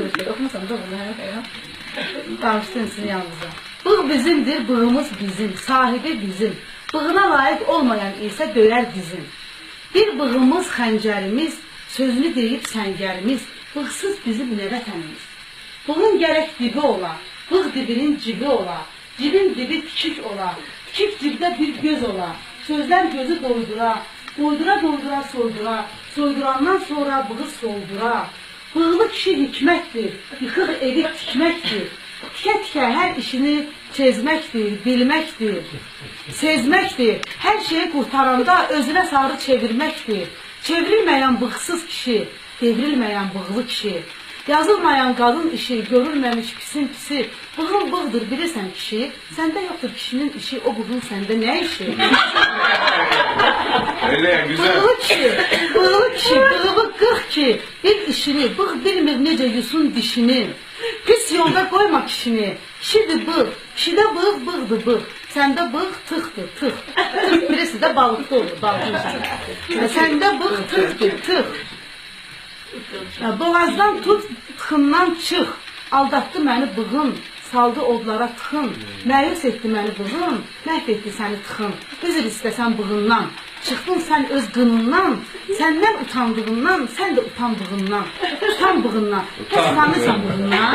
Okumasam da bunu ya. Bağışlayın sizin yanınıza. Bığ bizimdir, bığımız bizim, sahibi bizim. Bığına layık olmayan ise döyer bizim. Bir bığımız, xəncərimiz, sözünü deyib səngərimiz, bığsız bizim nə vətənimiz. Bığın gərək dibi ola, bığ dibinin cibi ola, cibin dibi tikik ola, tikik cibdə bir göz ola, sözlər gözü doydura, doydura doydura soydura, soydurandan sonra bığı soldura. Bığlı kişi hikmətdir, yıxıq evi tikməkdir. Tikə-tikə hər işini çezməkdir, bilməkdir, sezməkdir. Hər şeyi qurtaranda özünə sarı çevirməkdir. Çevrilməyən bığsız kişi, devrilməyən bığlı kişi. Yazılmayan qadın işi, görülməmiş pisin pisi. Bığın bığdır bilirsən kişi. Səndə yoxdur kişinin işi, o bığın səndə nə işi? Öyle güzel. Bığlı kişi, bığlı kişi, bığlı qırx ki, işini, bığ bilmir necə yusun dişini. Pis yolda qoyma kişini, kişidir bığ, kişidə bığ, bığdır bığ. Səndə bığ tıxdır, tıx. Tıx birisi də balıqda olur, balıqın içində. Səndə bığ tıxdır, tıx. Ya, Boğazdan tut, tıxından çıx. Aldatdı məni bığın, saldı odlara tıxın. Məyus etdi məni bığın, məhv etdi səni tıxın. Üzr istəsən bığından. Çıxdın sən öz qınından, səndən utandığından, sən də utandığından. Utan bığından. Heç utanırsan bığından.